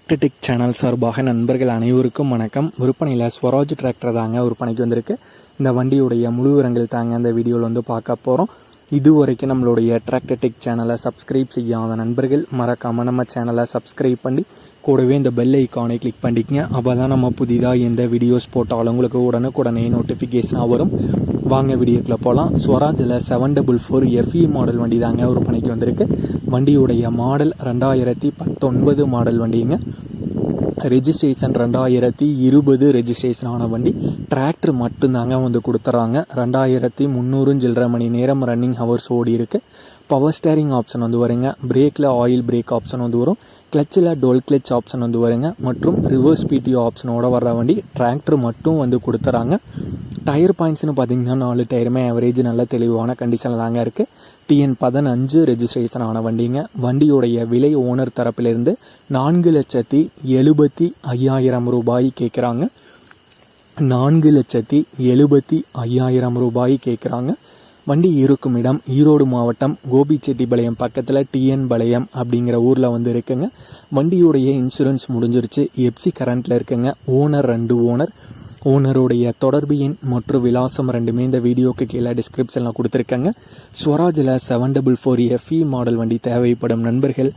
டிராக்டடிக் channel சார்பாக நண்பர்கள் அனைவருக்கும் வணக்கம். விற்பனையில் ஸ்வராஜ் டிராக்டர் தாங்க விற்பனைக்கு வந்திருக்கு. இந்த வண்டியுடைய முழு விவரங்கள் தாங்க இந்த வீடியோவில் வந்து பார்க்க போகிறோம் இது வரைக்கும் நம்மளுடைய டிராக்டடிக் சேனலை சப்ஸ்கிரைப் செய்யாத நண்பர்கள் மறக்காமல் நம்ம சேனலை சப்ஸ்கிரைப் பண்ணி கூடவே இந்த பெல் ஐக்கானை கிளிக் பண்ணிக்கங்க. அப்போ தான் நம்ம புதிதாக எந்த வீடியோஸ் போட்டாலும் உங்களுக்கு உடனுக்குடனே நோட்டிஃபிகேஷனாக வரும். வாங்க வீடியோக்குள்ளே போகலாம் ஸ்வராஜில் seven double four FE model வண்டி தாங்க பணிக்கு வந்திருக்கு. வண்டியுடைய மாடல் ரெண்டாயிரத்தி பத்தொன்பது மாடல் வண்டிங்க. ரெஜிஸ்ட்ரேஷன் ரெண்டாயிரத்தி இருபது ரெஜிஸ்ட்ரேஷன் ஆன வண்டி டிராக்டர் மட்டும்தாங்க வந்து கொடுத்துட்றாங்க ரெண்டாயிரத்தி முந்நூறு சில்லரை மணி நேரம் ரன்னிங் ஹவர்ஸ் ஓடி இருக்கு. பவர் ஸ்டேரிங் ஆப்ஷன் வந்து வருங்க. பிரேக்கில் ஆயில் பிரேக் ஆப்ஷன் வந்து வரும். கிளச்சில் டோல் கிளச் ஆப்ஷன் வந்து வருங்க. மற்றும் ரிவர்ஸ் பிடிஓ ஆப்ஷனோட வர்ற வண்டி டிராக்டர் மட்டும் வந்து கொடுத்துறாங்க. டயர் பாயிண்ட்ஸ்னு பார்த்தீங்கன்னா நாலு டயருமே ஆவரேஜ் நல்ல தெளிவான கண்டிஷனில் தாங்க இருக்குது டிஎன் பதினஞ்சு ரெஜிஸ்ட்ரேஷன் ஆன வண்டிங்க. வண்டியுடைய விலை ஓனர் தரப்பிலிருந்து நான்கு லட்சத்தி எழுபத்தி ஐயாயிரம் ரூபாய் கேட்குறாங்க நான்கு லட்சத்தி எழுபத்தி ஐயாயிரம் ரூபாய் கேட்குறாங்க வண்டி இருக்கும் இடம் ஈரோடு மாவட்டம் கோபிச்செட்டிப்பாளையம் பக்கத்தில் டிஎன் பாளையம் அப்படிங்கிற ஊரில் வந்து இருக்குங்க. வண்டியுடைய இன்சூரன்ஸ் முடிஞ்சிருச்சு. எப்சி கரண்ட்டில் இருக்குங்க. ஓனர் ரெண்டு ஓனர் ஓனருடைய தொடர்பு எண் மற்றும் விலாசம் ரெண்டுமே இந்த வீடியோக்கு கீழே டிஸ்கிரிப்ஷனில் கொடுத்துருக்கேங்க. ஸ்வராஜில் seven double four FE model வண்டி தேவைப்படும் நண்பர்கள்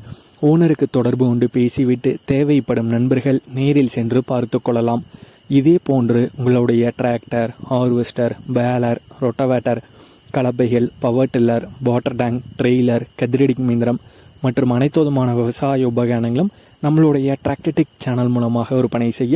ஓனருக்கு தொடர்பு கொண்டு பேசிவிட்டு தேவைப்படும் நண்பர்கள் நேரில் சென்று பார்த்து கொள்ளலாம். இதே போன்று உங்களுடைய tractor harvester baler rotavator கலப்பைகள் power tiller water tank trailer கதிரடி மிந்திரம் மற்றும் அனைத்து விதமான விவசாய உபகரணங்களும் நம்மளுடைய டிராக்டடிக் சேனல் மூலமாக விற்பனை செய்ய